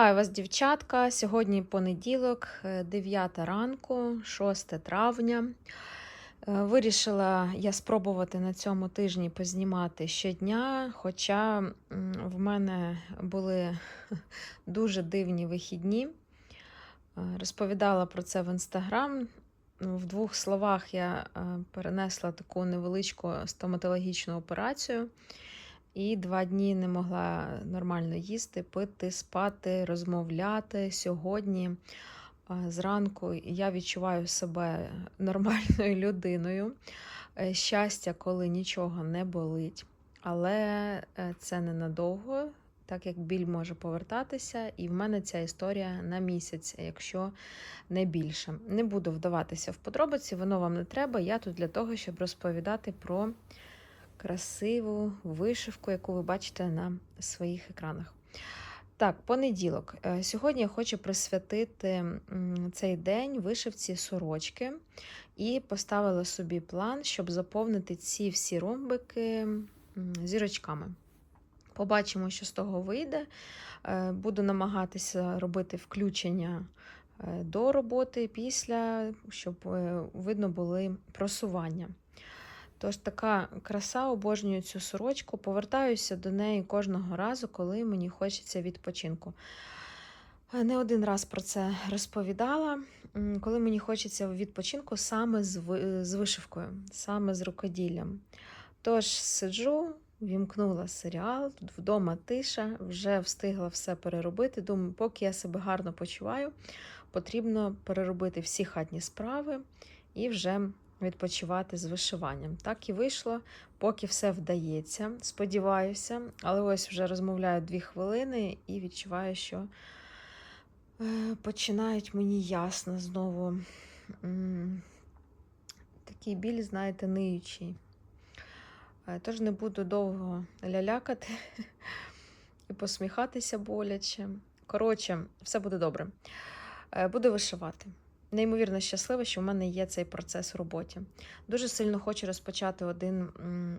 Вітаю вас, дівчатка. Сьогодні понеділок, е, 9 ранку, 6 травня. Е, Вирішила я спробувати на цьому тижні познімати щодня, хоча в мене були дуже дивні вихідні. Е, Розповідала про це в інстаграм. В двох словах я е, перенесла таку невеличку стоматологічну операцію. І два дні не могла нормально їсти, пити, спати, розмовляти. Сьогодні зранку я відчуваю себе нормальною людиною. Е, Щастя, коли нічого не болить. Але е, це ненадовго, так як біль може повертатися, і в мене ця історія на місяць, якщо не більше. Не буду вдаватися в подробиці, воно вам не треба. Я тут для того, щоб розповідати про красиву вишивку, яку ви бачите на своїх екранах. Так, понеділок. Е, Сьогодні я хочу присвятити цей день вишивці сорочки і поставила собі план, щоб заповнити ці всі ромбики зірочками. Побачимо, що з того вийде. Е, Буду намагатися робити включення е, до роботи, після, щоб видно були просування. Тож така краса, обожнюю цю сорочку. Повертаюся до неї кожного разу, коли мені хочеться відпочинку. Не один раз про це розповідала. Коли мені хочеться відпочинку саме з вишивкою, саме з рукоділлям. Тож сиджу, вімкнула серіал, вдома тиша, вже встигла все переробити. Думаю, поки я себе гарно почуваю, потрібно переробити всі хатні справи і вже відпочивати з вишиванням. Так і вийшло, поки все вдається, сподіваюся. Але ось вже розмовляю дві хвилини і відчуваю, що е, починають мені ясно знову. Такий біль, знаєте, ниючий. Е, Тож не буду довго лялякати і посміхатися боляче. Коротше, все буде добре. Е, Буду вишивати. Неймовірно щаслива, що в мене є цей процес в роботі. Дуже сильно хочу розпочати один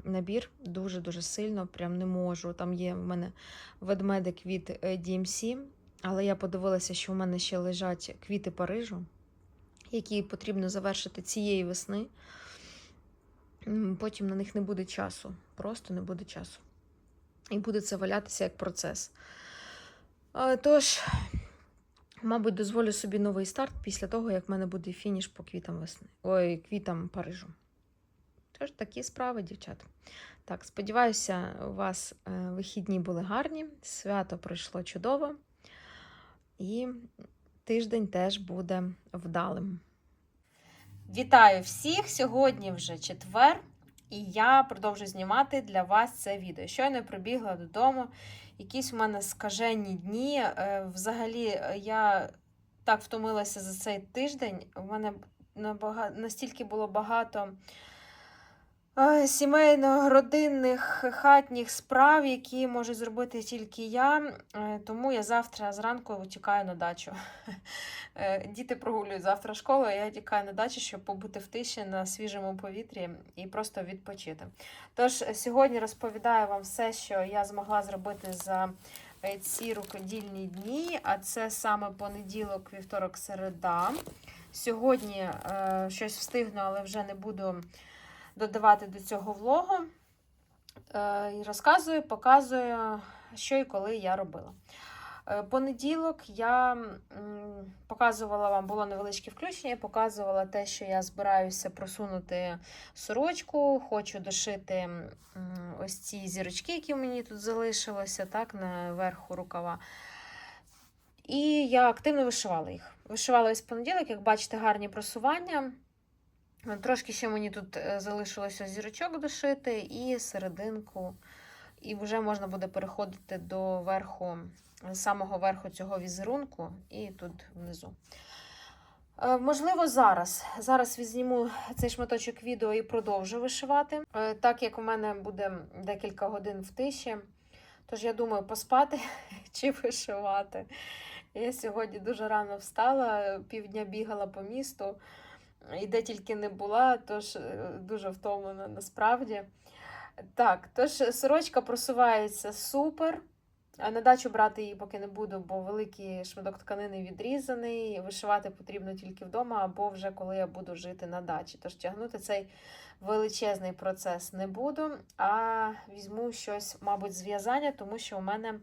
набір, дуже-дуже сильно, прям не можу. Там є в мене ведмедик від е, DMC, але я подивилася, що в мене ще лежать квіти Парижу, які потрібно завершити цієї весни. Потім на них не буде часу, просто не буде часу. І буде це валятися як процес. Е, Тож, Мабуть, дозволю собі новий старт після того, як в мене буде фініш по квітам весни. Ой, квітам Парижу. Тож такі справи, дівчата. Так, сподіваюся, у вас е, вихідні були гарні, свято пройшло чудово, і тиждень теж буде вдалим. Вітаю всіх! Сьогодні вже четвер, і я продовжую знімати для вас це відео. Щойно прибігла додому, якісь у мене скажені дні. Е, Взагалі, е, я так втомилася за цей тиждень. У мене набага- настільки було багато сімейно родинних хатніх справ, які можу зробити тільки я. Е, Тому я завтра зранку утікаю на дачу. Е, Діти прогулюють завтра школу, а я тікаю на дачу, щоб побути в тиші на свіжому повітрі і просто відпочити. Тож е, сьогодні розповідаю вам все, що я змогла зробити за ці рукодільні дні, а це саме понеділок, вівторок, середа. Сьогодні щось встигну, але вже не буду додавати до цього влогу. Е, і розказую, показую, що і коли я робила. Е, Понеділок я показувала вам, було невеличке включення, показувала те, що я збираюся просунути сорочку, хочу дошити ось ці зірочки, які мені тут залишилося, так, на верху рукава. І я активно вишивала їх. Вишивала ось понеділок, як бачите, гарні просування. Трошки ще мені тут е, залишилося зірочок дошити і серединку. І вже можна буде переходити до верху, самого верху цього візерунку, і тут внизу. Е, Можливо, зараз. Зараз візьму цей шматочок відео і продовжу вишивати. Е, Так як у мене буде декілька годин в тиші, тож я думаю, поспати чи вишивати. Я сьогодні дуже рано встала, півдня бігала по місту, і де тільки не була, тож е, дуже втомлена насправді. Так, тож сорочка просувається супер. На дачу брати її поки не буду, бо великий шматок тканини відрізаний. Вишивати потрібно тільки вдома, або вже коли я буду жити на дачі. Тож тягнути цей величезний процес не буду, а візьму щось, мабуть, з в'язання, тому що у мене е,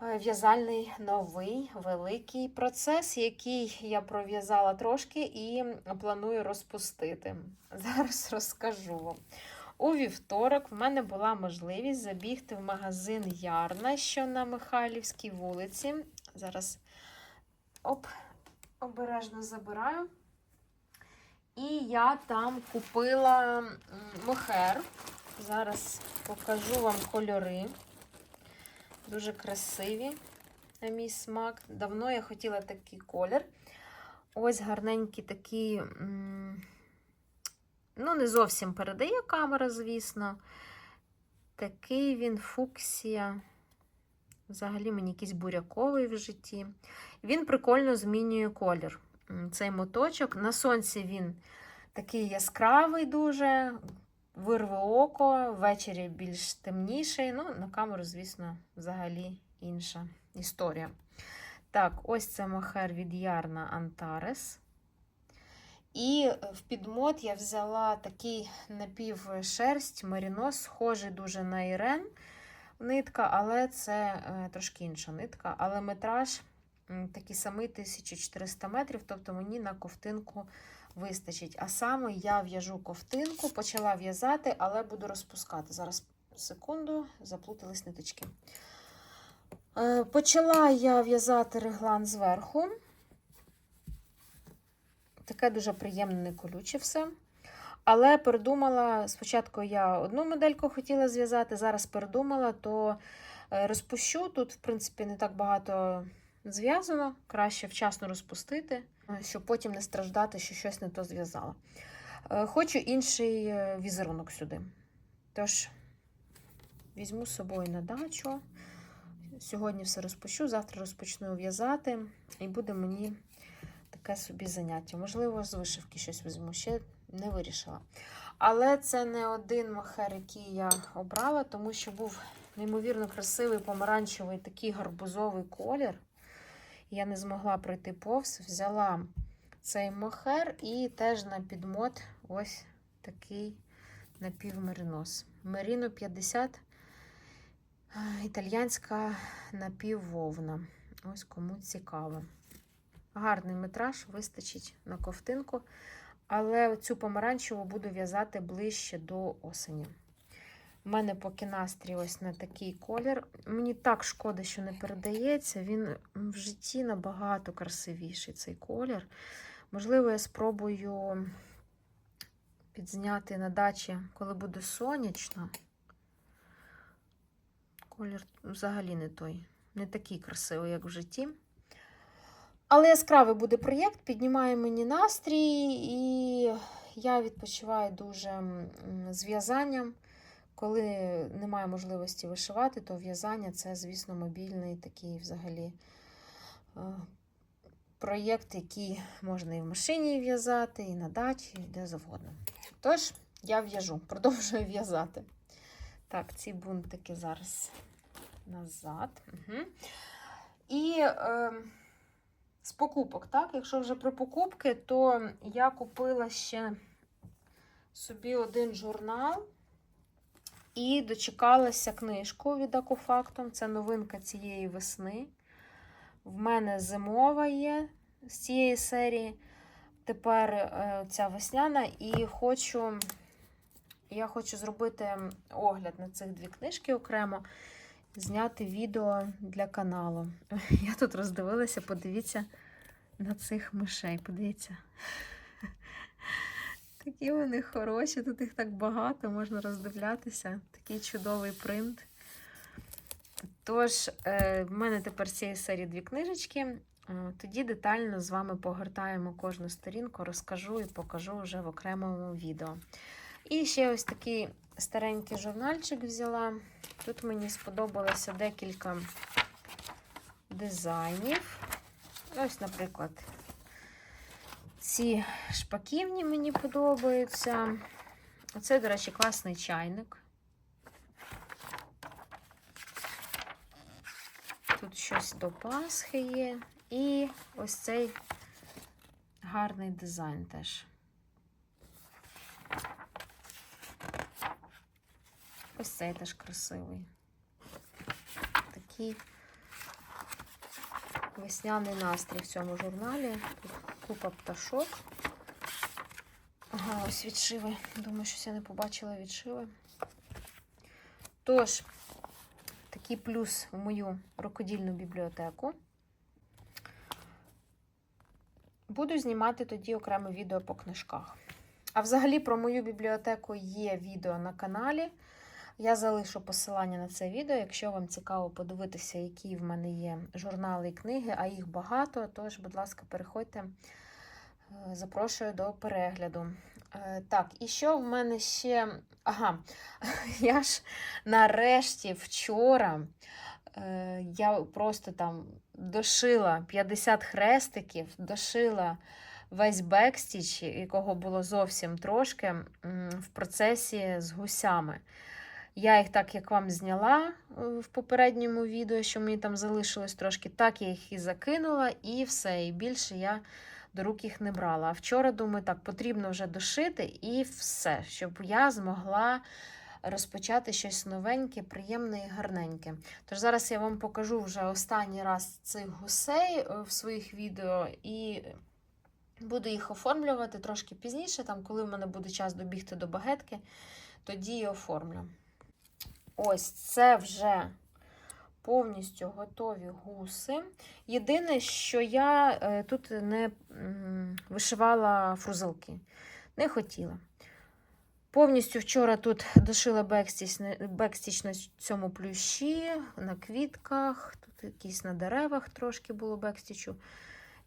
в'язальний новий великий процес, який я пров'язала трошки і планую розпустити. Зараз розкажу вам. У вівторок в мене була можливість забігти в магазин Ярна, що на Михайлівській вулиці. Зараз оп, обережно забираю. І я там купила мохер. Зараз покажу вам кольори. Дуже красиві, на мій смак. Давно я хотіла такий колір. Ось гарненький такий. Ну, не зовсім передає камера, звісно. Такий він фуксія. Взагалі мені якийсь буряковий в житті. Він прикольно змінює колір. Цей моточок. На сонці він такий яскравий дуже, вирве око, ввечері більш темніший. Ну, на камеру, звісно, взагалі інша історія. Так, ось це мохер від Ярна Антарес. І в підмот я взяла такий напівшерсть, мерінос, схожий дуже на Ірен нитка, але це е, трошки інша нитка. Але метраж такий самий 1400 метрів, тобто мені на ковтинку вистачить. А саме я в'яжу ковтинку, почала в'язати, але буду розпускати. Зараз секунду, заплутались ниточки. Е, Почала я в'язати реглан зверху. Таке дуже приємне, не колюче все. Але передумала, спочатку я одну модельку хотіла зв'язати, зараз передумала, то е, розпущу. Тут, в принципі, не так багато зв'язано, краще вчасно розпустити, щоб потім не страждати, що щось не то зв'язала. Е, Хочу інший е, візерунок сюди. Тож, візьму з собою на дачу. Сьогодні все розпущу, завтра розпочну в'язати, і буде мені таке собі заняття. Можливо, з вишивки щось візьму, ще не вирішила. Але це не один мохер, який я обрала, тому що був неймовірно красивий помаранчевий такий гарбузовий колір. Я не змогла пройти повз, взяла цей мохер і теж на підмот ось такий напівмеринос. Меріно 50, італьянська напіввовна. Ось кому цікаво. Гарний метраж вистачить на ковтинку, але цю помаранчеву буду в'язати ближче до осені. У мене поки настрій ось на такий колір. Мені так шкода, що не передається. Він в житті набагато красивіший цей колір. Можливо, я спробую підзняти на дачі, коли буде сонячно. Колір взагалі не той, не такий красивий, як в житті. Але яскравий буде проєкт, піднімає мені настрій, і я відпочиваю дуже м, з в'язанням. Коли немає можливості вишивати, то в'язання це, звісно, мобільний такий взагалі е, проєкт, який можна і в машині в'язати, і на дачі, і де завгодно. Тож, я в'яжу, продовжую в'язати. Так, ці бунтики зараз назад. Угу. І е, з покупок, так? Якщо вже про покупки, то я купила ще собі один журнал і дочекалася книжку від Акуфактум. Це новинка цієї весни. В мене зимова є з цієї серії. Тепер е, ця весняна, і хочу, я хочу зробити огляд на цих дві книжки окремо, зняти відео для каналу. Я тут роздивилася, подивіться на цих мишей. Подивіться. Такі вони хороші, тут їх так багато, можна роздивлятися. Такий чудовий принт. Тож, е, в мене тепер з цієї серії дві книжечки. Е, Тоді детально з вами погортаємо кожну сторінку, розкажу і покажу вже в окремому відео. І ще ось такий старенький журнальчик взяла. Тут мені сподобалося декілька дизайнів. Ось, наприклад, ці шпаківні мені подобаються. Оце, до речі, класний чайник. тут щось до Пасхи є. І ось цей гарний дизайн теж. Ось цей теж красивий. Такий весняний настрій в цьому журналі. Тут купа пташок. Ага, ось відшиви. Думаю, щось я не побачила відшиви. Тож, такий плюс в мою рукодільну бібліотеку. Буду знімати тоді окреме відео по книжках. А взагалі про мою бібліотеку є відео на каналі. Я залишу посилання на це відео, якщо вам цікаво подивитися, які в мене є журнали і книги, а їх багато. Тож, будь ласка, переходьте, Е, запрошую до перегляду. Е, Так, і що в мене ще. Ага, я ж нарешті вчора е, я просто там дошила 50 хрестиків, дошила весь бекстіч, якого було зовсім трошки, в процесі з гусями. Я їх так, як вам зняла е, в попередньому відео, що мені там залишилось трошки, так я їх і закинула, і все. І більше я до рук їх не брала. А вчора, думаю, так, потрібно вже дошити і все, щоб я змогла розпочати щось новеньке, приємне і гарненьке. Тож зараз я вам покажу вже останній раз цих гусей е, в своїх відео і буду їх оформлювати трошки пізніше, там, коли в мене буде час добігти до багетки, тоді і оформлю. Ось це вже повністю готові гуси. Єдине, що я е, тут не вишивала фрузилки. Не хотіла. Повністю вчора тут дошила бекстіч, бекстіч на цьому плющі, на квітках, тут якісь на деревах трошки було бекстічу.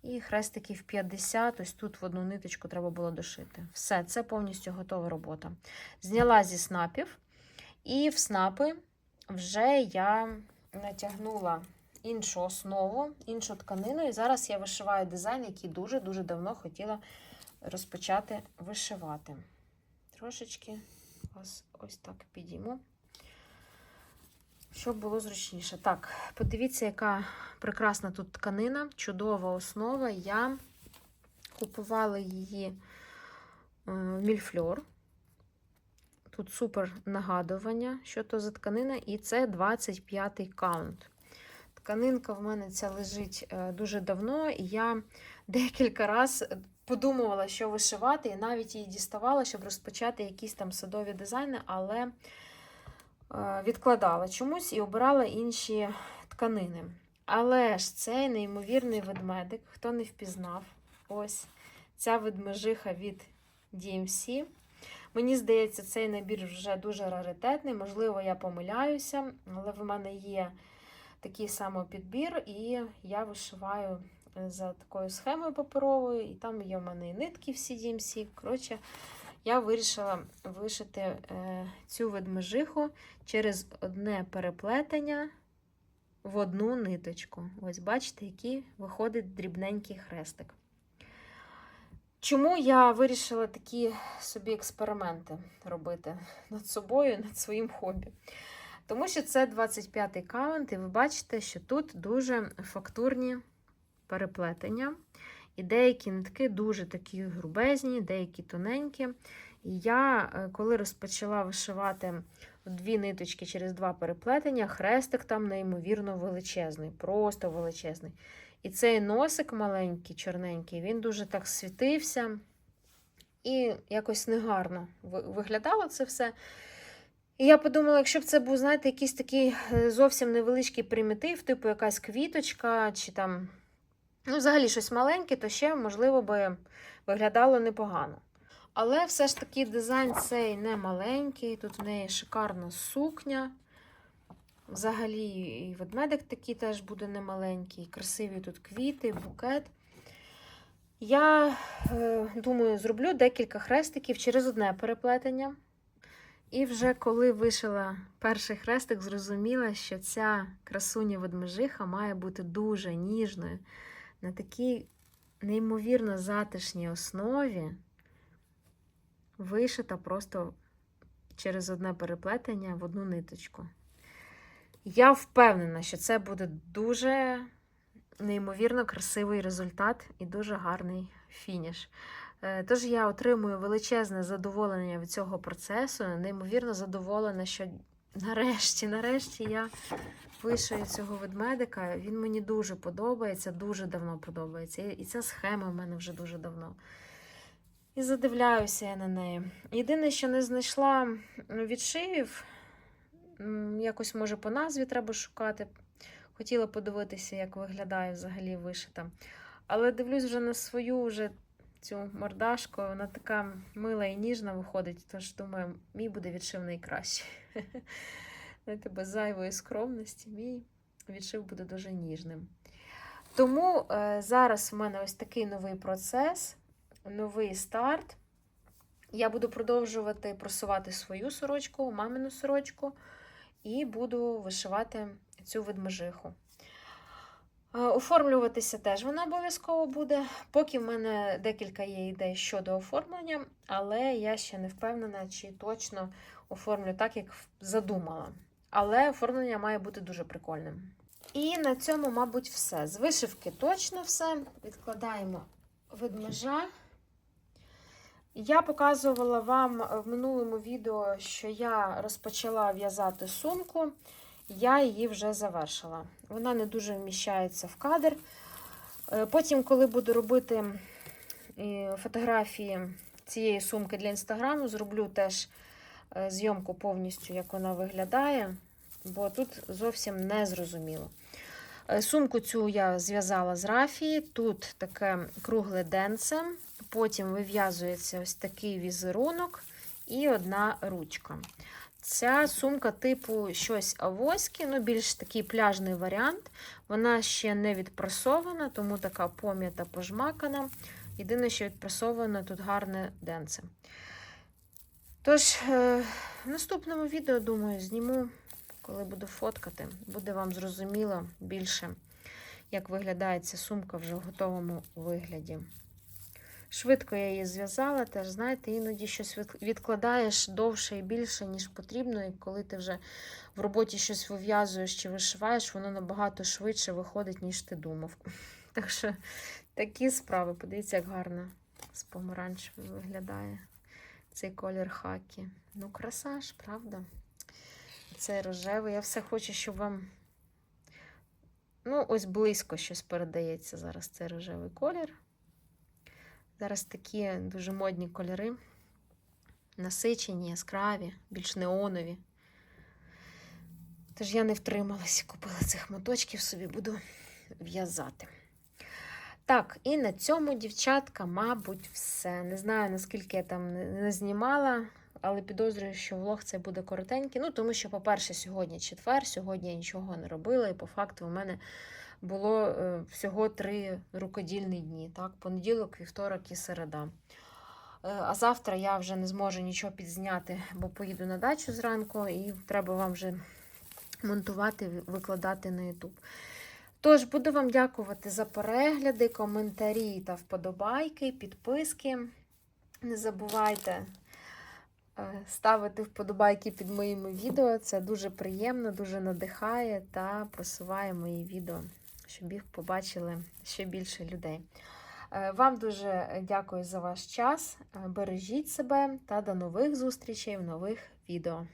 І хрестиків 50, ось тут в одну ниточку треба було дошити. Все, це повністю готова робота. Зняла зі снапів, і в снапи вже я натягнула іншу основу, іншу тканину. І зараз я вишиваю дизайн, який дуже-дуже давно хотіла розпочати вишивати. Трошечки вас ось так підійму, щоб було зручніше. Так, подивіться, яка прекрасна тут тканина, чудова основа. Я купувала її е, в Мільфльор. Тут супер нагадування, що то за тканина, і це 25-й каунт. Тканинка в мене ця лежить е, дуже давно, і я декілька разів подумувала, що вишивати, і навіть її діставала, щоб розпочати якісь там садові дизайни, але е, відкладала чомусь і обирала інші тканини. Але ж цей неймовірний ведмедик, хто не впізнав, ось ця ведмежиха від DMC. Мені здається, цей набір вже дуже раритетний. Можливо, я помиляюся, але в мене є такий самий підбір, і я вишиваю за такою схемою паперовою, і там є в мене і нитки всі DMC. Коротше, я вирішила вишити е, цю ведмежиху через одне переплетення в одну ниточку. Ось бачите, який виходить дрібненький хрестик. Чому я вирішила такі собі експерименти робити над собою, над своїм хобі? Тому що це 25-й каунт, і ви бачите, що тут дуже фактурні переплетення. І деякі нитки дуже такі грубезні, деякі тоненькі. І я, е, коли розпочала вишивати дві ниточки через два переплетення, хрестик там неймовірно величезний, просто величезний. І цей носик маленький, чорненький, він дуже так світився і якось негарно виглядало це все. І я подумала, якщо б це був, знаєте, якийсь такий е, зовсім невеличкий примітив, типу якась квіточка, чи там, ну, взагалі щось маленьке, то ще, можливо, би виглядало непогано. Але все ж таки дизайн цей не маленький, тут в неї шикарна сукня. Взагалі, і ведмедик такий теж буде немаленький, красиві тут квіти, букет. Я е, думаю, зроблю декілька хрестиків через одне переплетення. І вже коли вишила перший хрестик, зрозуміла, що ця красуня ведмежиха має бути дуже ніжною на такій неймовірно затишній основі, вишита просто через одне переплетення в одну ниточку. Я впевнена, що це буде дуже неймовірно красивий результат і дуже гарний фініш. Е, Тож я отримую величезне задоволення від цього процесу, неймовірно задоволена, що нарешті, нарешті я вишию цього ведмедика. Він мені дуже подобається, дуже давно подобається. І ця схема в мене вже дуже давно. І задивляюся я на неї. Єдине, що не знайшла відшивів, якось може по назві треба шукати. Хотіла подивитися, як виглядає взагалі вишита. Але дивлюсь вже на свою вже цю мордашку, вона така мила і ніжна виходить, тож думаю, мій буде відшив найкращий. Знаєте, без зайвої скромності, мій відшив буде дуже ніжним. Тому е, зараз в мене ось такий новий процес, новий старт. Я буду продовжувати просувати свою сорочку, мамину сорочку, і буду вишивати цю ведмежиху. Е, Оформлюватися теж вона обов'язково буде. Поки в мене декілька є ідей щодо оформлення, але я ще не впевнена, чи точно оформлю так, як задумала. Але оформлення має бути дуже прикольним. І на цьому, мабуть, все. З вишивки точно все. Відкладаємо ведмежа. Я показувала вам в минулому відео, що я розпочала в'язати сумку. Я її вже завершила. Вона не дуже вміщається в кадр. Е, Потім, коли буду робити е, фотографії цієї сумки для інстаграму, зроблю теж е, зйомку повністю, як вона виглядає, бо тут зовсім не зрозуміло. Е, Сумку цю я зв'язала з рафії. Тут таке кругле денце, потім вив'язується ось такий візерунок і одна ручка. Ця сумка типу щось авоське, ну більш такий пляжний варіант. Вона ще не відпрасована, тому така пом'ята пожмакана. Єдине, що відпрасовано тут гарне денце. Тож, е, в наступному відео, думаю, зніму, коли буду фоткати, буде вам зрозуміло більше, як виглядає ця сумка вже в готовому вигляді. Швидко я її зв'язала, теж, знаєте, іноді щось відкладаєш довше і більше, ніж потрібно, і коли ти вже в роботі щось вив'язуєш чи вишиваєш, воно набагато швидше виходить, ніж ти думав. Так що такі справи. Подивіться, як гарно з помаранчевим виглядає цей колір хакі. Ну, краса ж, правда? Цей рожевий. Я все хочу, щоб вам. Ну, ось близько щось передається зараз цей рожевий колір. Зараз такі дуже модні кольори, насичені, яскраві, більш неонові. Тож я не втрималась, купила цих моточків, собі буду в'язати. Так, і на цьому, дівчатка, мабуть, все. Не знаю, наскільки я там не знімала, але підозрюю, що влог це буде коротенький. Ну, тому що, по-перше, сьогодні четвер, сьогодні я нічого не робила, і по факту у мене було е, всього три рукодільні дні. Так? Понеділок, вівторок і середа. Е, А завтра я вже не зможу нічого підзняти, бо поїду на дачу зранку, і треба вам вже монтувати, викладати на YouTube. Тож, буду вам дякувати за перегляди, коментарі та вподобайки, підписки. Не забувайте е, ставити вподобайки під моїми відео. Це дуже приємно, дуже надихає та просуває мої відео, щоб їх побачили ще більше людей. Е, Вам дуже дякую за ваш час. Е, Бережіть себе та до нових зустрічей в нових відео.